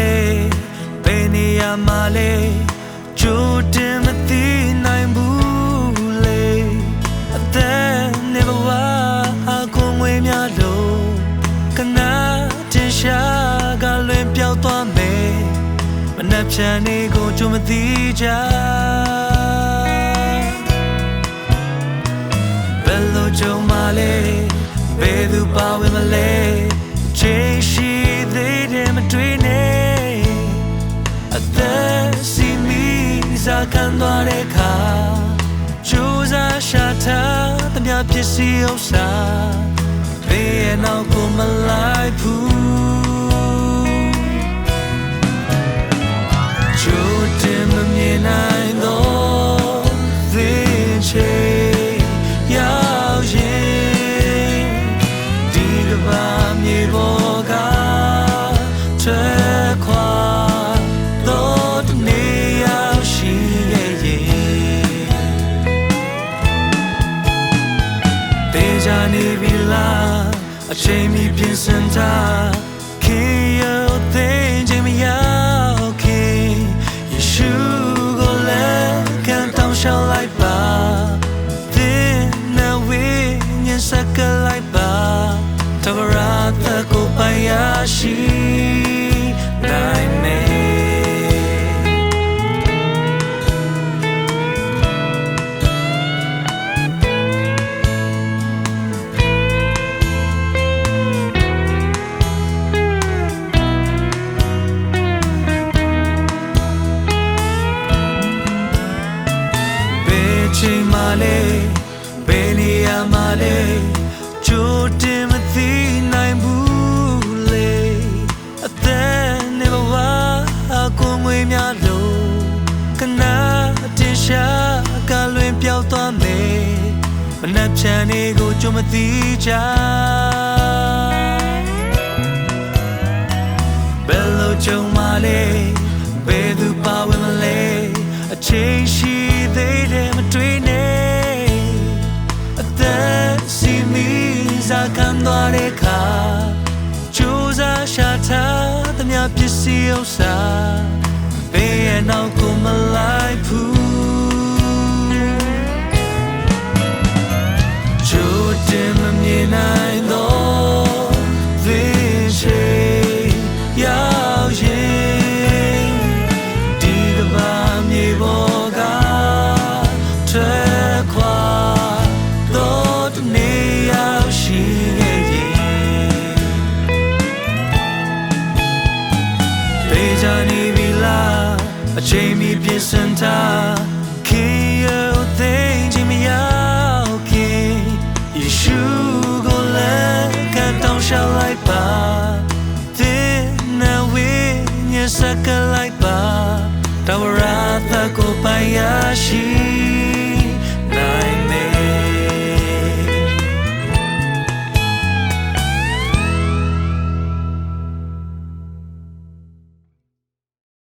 လဲဘယ်နေရာမှာလဲကြိုတင်မသိနိုင်ဘူးလေအသက်နေဘဝအကုန်ငွေများလို့ကနာတင်ရှာကလွင်ပြောက်သွားမယ်မနှက်ဖြန်နေကိုကြိုမသိကြဘယ်လိုကြုံမှလဲဘယ်သူပါဝင်မလဲ ခံသွားတဲ့ခါကြိုးစားရှာထားသမျှပစ္စည်းဥစ္စာဘေးရဲ့နောက်ကိုမလိုက်ဘူးကြိုးတင်မမြင်နိုင်တော့သင်ချေရောက်ရင်ဒီကဘာမြေပေါ်ကထွက်ခွာ တေချာနေပြီလားအချိန်မီပြင်ဆင်ထား လဲဘယ်နေရာမှလဲကြိုတင်မသိနိုင်ဘူးလေအသက်နေဘဝအကုန်ငွေများလို့ကနာတင်ရှာကလွင်ပြောက်သွားမယ်မနှက်ချန်နေကိုကြိုမသိကြဘယ်လိုကြုံမှလဲဘယ်သူပါဝင်မလဲအချိန်ရှိသေးတယ် စားခံသွားတဲ့ခါကြိုးစားရှာထားသမျှပစ္စည်းဥစ္စာဘေးရဲ့နောက်ကိုမလိုက် ချိန်မီပြင်ဆင်ထားခင်ရောသိချင်းမရောက်ခင်ယေရှုကိုလည်းခံတောင်းရှောက်လိုက်ပါသင်နဲ့ဝိညာဉ်စကလိုက်ပါတဝရသကိုပိုင်ရရှိ